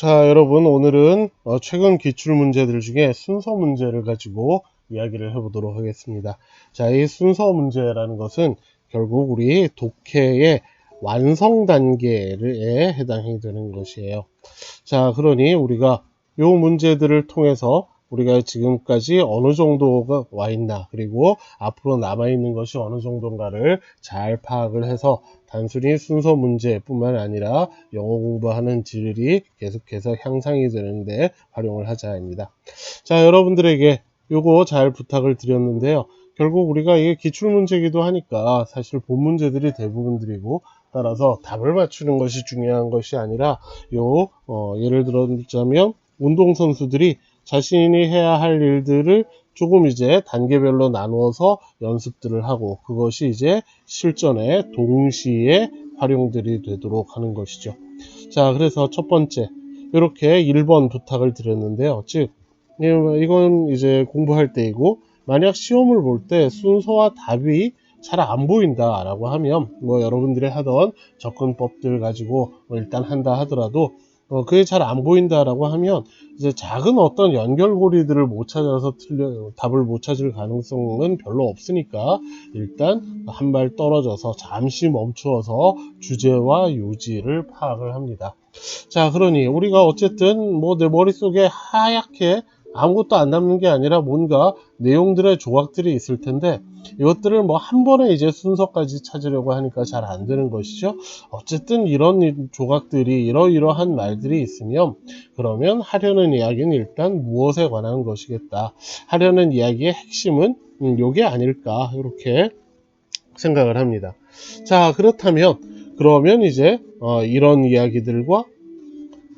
자, 여러분, 오늘은 어, 최근 기출 문제들 중에 순서 문제를 가지고 이야기를 해보도록 하겠습니다. 자, 이 순서 문제라는 것은 결국 우리 독해의 완성 단계에 해당이 되는 것이에요. 자, 그러니 우리가 이 문제들을 통해서 우리가 지금까지 어느 정도가 와 있나 그리고 앞으로 남아 있는 것이 어느 정도인가를 잘 파악을 해서 단순히 순서 문제뿐만 아니라 영어 공부하는 질이 계속해서 향상이 되는데 활용을 하자입니다. 자, 여러분들에게 요거 잘 부탁을 드렸는데요. 결국 우리가 이게 기출 문제이기도 하니까 사실 본 문제들이 대부분들이고 따라서 답을 맞추는 것이 중요한 것이 아니라 요 어, 예를 들자면 운동선수들이 자신이 해야 할 일들을 조금 이제 단계별로 나누어서 연습들을 하고 그것이 이제 실전에 동시에 활용들이 되도록 하는 것이죠. 자, 그래서 첫 번째, 이렇게 1번 부탁을 드렸는데요. 즉, 이건 이제 공부할 때이고, 만약 시험을 볼 때 순서와 답이 잘 안 보인다라고 하면, 뭐 여러분들이 하던 접근법들 가지고 뭐 일단 한다 하더라도 어, 그게 잘 안 보인다라고 하면 이제 작은 어떤 연결고리들을 못 찾아서 틀려 답을 못 찾을 가능성은 별로 없으니까 일단 한 발 떨어져서 잠시 멈추어서 주제와 요지를 파악을 합니다. 자, 그러니 우리가 어쨌든 뭐 내 머릿속에 하얗게 아무것도 안 남는 게 아니라 뭔가 내용들의 조각들이 있을 텐데 이것들을 뭐 한 번에 이제 순서까지 찾으려고 하니까 잘 안 되는 것이죠. 어쨌든 이런 조각들이 이러이러한 말들이 있으면 그러면 하려는 이야기는 일단 무엇에 관한 것이겠다. 하려는 이야기의 핵심은 음, 요게 아닐까 이렇게 생각을 합니다. 자 그렇다면 그러면 이제 어, 이런 이야기들과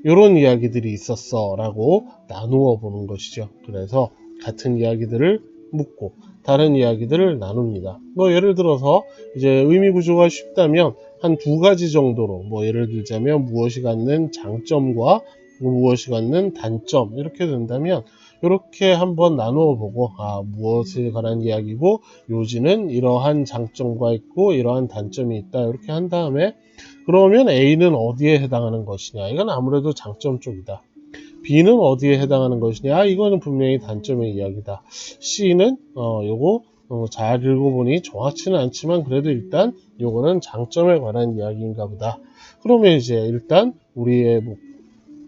이런 이야기들이 있었어 라고 나누어 보는 것이죠. 그래서 같은 이야기들을 묻고 다른 이야기들을 나눕니다. 뭐 예를 들어서 이제 의미 구조가 쉽다면 한 두 가지 정도로 뭐 예를 들자면 무엇이 갖는 장점과 무엇이 갖는 단점 이렇게 된다면 이렇게 한번 나누어 보고 아 무엇에 관한 이야기고 요지는 이러한 장점과 있고 이러한 단점이 있다 이렇게 한 다음에 그러면 A는 어디에 해당하는 것이냐? 이건 아무래도 장점 쪽이다. B는 어디에 해당하는 것이냐? 아, 이거는 분명히 단점의 이야기다. C는 어 요거 어, 잘 읽어보니 정확치는 않지만 그래도 일단 요거는 장점에 관한 이야기인가 보다. 그러면 이제 일단 우리의 뭐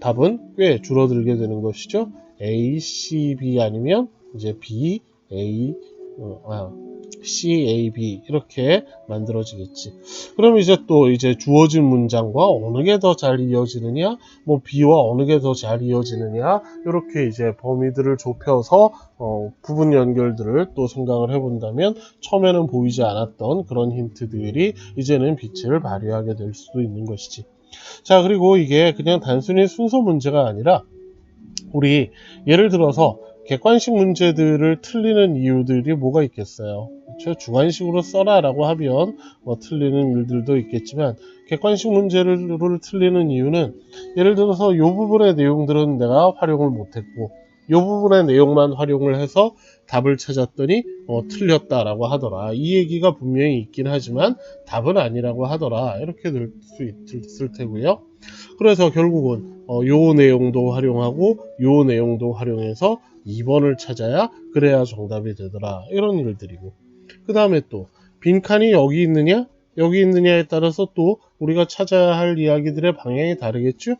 답은 꽤 줄어들게 되는 것이죠. A, C, B 아니면 이제 B, A, 어, 아, C, A, B 이렇게 만들어지겠지. 그럼 이제 또 이제 주어진 문장과 어느 게 더 잘 이어지느냐, 뭐 B와 어느 게 더 잘 이어지느냐 이렇게 이제 범위들을 좁혀서 어, 부분 연결들을 또 생각을 해본다면 처음에는 보이지 않았던 그런 힌트들이 이제는 빛을 발휘하게 될 수도 있는 것이지. 자 그리고 이게 그냥 단순히 순서 문제가 아니라 우리 예를 들어서 객관식 문제들을 틀리는 이유들이 뭐가 있겠어요? 그렇죠? 주관식으로 써라라고 하면 뭐 틀리는 일들도 있겠지만 객관식 문제를 틀리는 이유는 예를 들어서 이 부분의 내용들은 내가 활용을 못했고 이 부분의 내용만 활용을 해서 답을 찾았더니 어, 틀렸다라고 하더라. 이 얘기가 분명히 있긴 하지만 답은 아니라고 하더라. 이렇게 될 수 있을 테고요. 그래서 결국은 어, 요 내용도 활용하고 요 내용도 활용해서 2번을 찾아야 그래야 정답이 되더라. 이런 일들이고. 그 다음에 또 빈칸이 여기 있느냐 여기 있느냐에 따라서 또 우리가 찾아야 할 이야기들의 방향이 다르겠죠.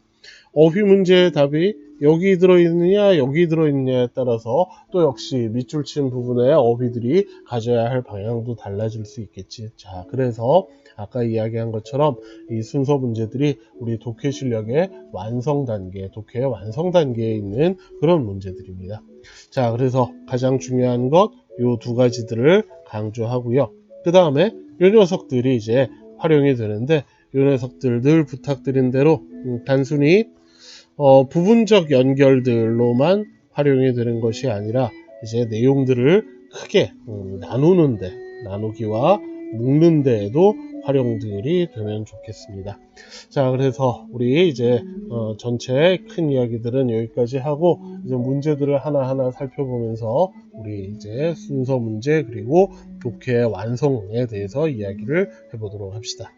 어휘 문제의 답이 여기 들어있느냐 여기 들어있느냐에 따라서 또 역시 밑줄 친 부분의 어휘들이 가져야 할 방향도 달라질 수 있겠지 자 그래서 아까 이야기한 것처럼 이 순서 문제들이 우리 독해 실력의 완성 단계 독해의 완성 단계에 있는 그런 문제들입니다. 자 그래서 가장 중요한 것 요 두 가지들을 강조하고요. 그 다음에 요 녀석들이 이제 활용이 되는데 요 녀석들 늘 부탁드린 대로 음, 단순히 어, 부분적 연결들로만 활용이 되는 것이 아니라 이제 내용들을 크게 음, 나누는데 나누기와 묶는 데에도 활용들이 되면 좋겠습니다. 자, 그래서 우리 이제 어, 전체 큰 이야기들은 여기까지 하고 이제 문제들을 하나하나 살펴보면서 우리 이제 순서 문제 그리고 독해 완성에 대해서 이야기를 해보도록 합시다.